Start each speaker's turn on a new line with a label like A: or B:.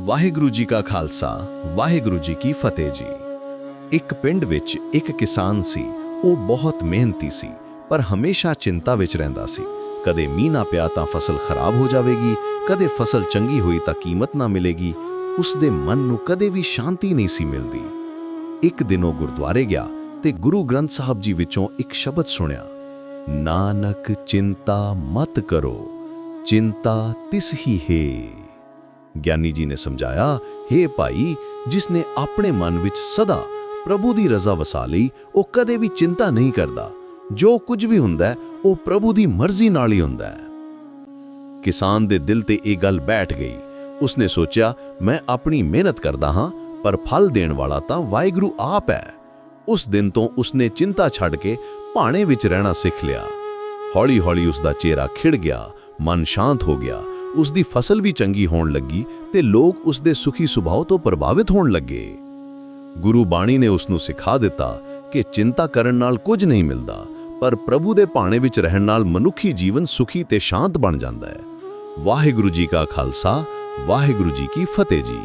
A: ਵਾਹਿਗੁਰੂ ਜੀ ਕਾ ਖਾਲਸਾ, ਵਾਹਿਗੁਰੂ ਜੀ ਕੀ ਫਤਿਹ ਜੀ। ਇੱਕ ਪਿੰਡ ਵਿੱਚ ਇੱਕ ਕਿਸਾਨ ਸੀ, ਉਹ ਬਹੁਤ ਮਿਹਨਤੀ ਸੀ, ਪਰ ਹਮੇਸ਼ਾ ਚਿੰਤਾ ਵਿੱਚ ਰਹਿੰਦਾ ਸੀ। ਕਦੇ ਮੀਂਹ ਨਾ ਪਿਆ ਤਾਂ ਫਸਲ ਖਰਾਬ ਹੋ ਜਾਵੇਗੀ, ਕਦੇ ਫਸਲ ਚੰਗੀ ਹੋਈ ਤਾਂ ਕੀਮਤ ਨਾ ਮਿਲੇਗੀ। ਉਸ ਦੇ ਮਨ ਨੂੰ ਕਦੇ ਵੀ ਸ਼ਾਂਤੀ ਨਹੀਂ ਸੀ ਮਿਲਦੀ। ਇੱਕ ਦਿਨ ਉਹ ਗੁਰਦੁਆਰੇ ਗਿਆ ਤੇ ਗੁਰੂ ਗ੍ਰੰਥ ਸਾਹਿਬ ਜੀ ਵਿੱਚੋਂ ਇੱਕ ਸ਼ਬਦ ਸੁਣਿਆ, ਨਾਨਕ, ਚਿੰਤਾ ਮਤ ਕਰੋ, ਚਿੰਤਾ ਤਿਸ ਹੀ ਹੈ। ਗਿਆਨੀ ਜੀ ਨੇ ਸਮਝਾਇਆ हे ਭਾਈ, ਜਿਸ ਨੇ ਆਪਣੇ ਮਨ ਵਿੱਚ ਸਦਾ ਪ੍ਰਭੂ ਦੀ ਰਜ਼ਾ ਵਸਾ ਲਈ, ਉਹ ਕਦੇ ਵੀ ਚਿੰਤਾ ਨਹੀਂ ਕਰਦਾ। ਜੋ ਕੁਝ ਵੀ ਹੁੰਦਾ ਉਹ ਪ੍ਰਭੂ ਦੀ ਮਰਜ਼ੀ ਨਾਲ ਹੀ ਹੁੰਦਾ ਹੈ। ਕਿਸਾਨ ਦੇ ਦਿਲ ਤੇ ਇਹ ਗੱਲ ਬੈਠ ਗਈ। ਉਸਨੇ ਸੋਚਿਆ, ਮੈਂ ਆਪਣੀ ਮਿਹਨਤ ਕਰਦਾ ਹਾਂ, ਪਰ ਫਲ ਦੇਣ ਵਾਲਾ ਤਾਂ ਵਾਹਿਗੁਰੂ ਆਪ ਹੈ। ਉਸ ਦਿਨ ਤੋਂ ਉਸਨੇ ਚਿੰਤਾ ਛੱਡ ਕੇ ਭਾਣੇ ਵਿੱਚ ਰਹਿਣਾ ਸਿੱਖ ਲਿਆ। ਹੌਲੀ-ਹੌਲੀ ਉਸ ਦਾ ਚਿਹਰਾ ਖਿੜ ਗਿਆ, ਮਨ ਸ਼ਾਂਤ ਹੋ ਗਿਆ। ਉਸ ਦੀ ਫਸਲ ਵੀ ਚੰਗੀ ਹੋਣ ਲੱਗੀ ਤੇ ਲੋਕ ਉਸ ਦੇ ਸੁਖੀ ਸੁਭਾਅ ਤੋਂ ਪ੍ਰਭਾਵਿਤ ਹੋਣ ਲੱਗੇ। ਗੁਰੂ ਬਾਣੀ ਨੇ ਉਸ ਨੂੰ ਸਿਖਾ ਦਿੱਤਾ ਕਿ ਚਿੰਤਾ ਕਰਨ ਨਾਲ ਕੁਝ ਨਹੀਂ ਮਿਲਦਾ, ਪਰ ਪ੍ਰਭੂ ਦੇ ਭਾਣੇ ਵਿੱਚ ਰਹਿਣ ਨਾਲ ਮਨੁੱਖੀ ਜੀਵਨ ਸੁਖੀ ਤੇ ਸ਼ਾਂਤ ਬਣ ਜਾਂਦਾ ਹੈ। ਵਾਹਿਗੁਰੂ ਜੀ ਕਾ ਖਾਲਸਾ, ਵਾਹਿਗੁਰੂ ਜੀ ਕੀ ਫਤਿਹ ਜੀ।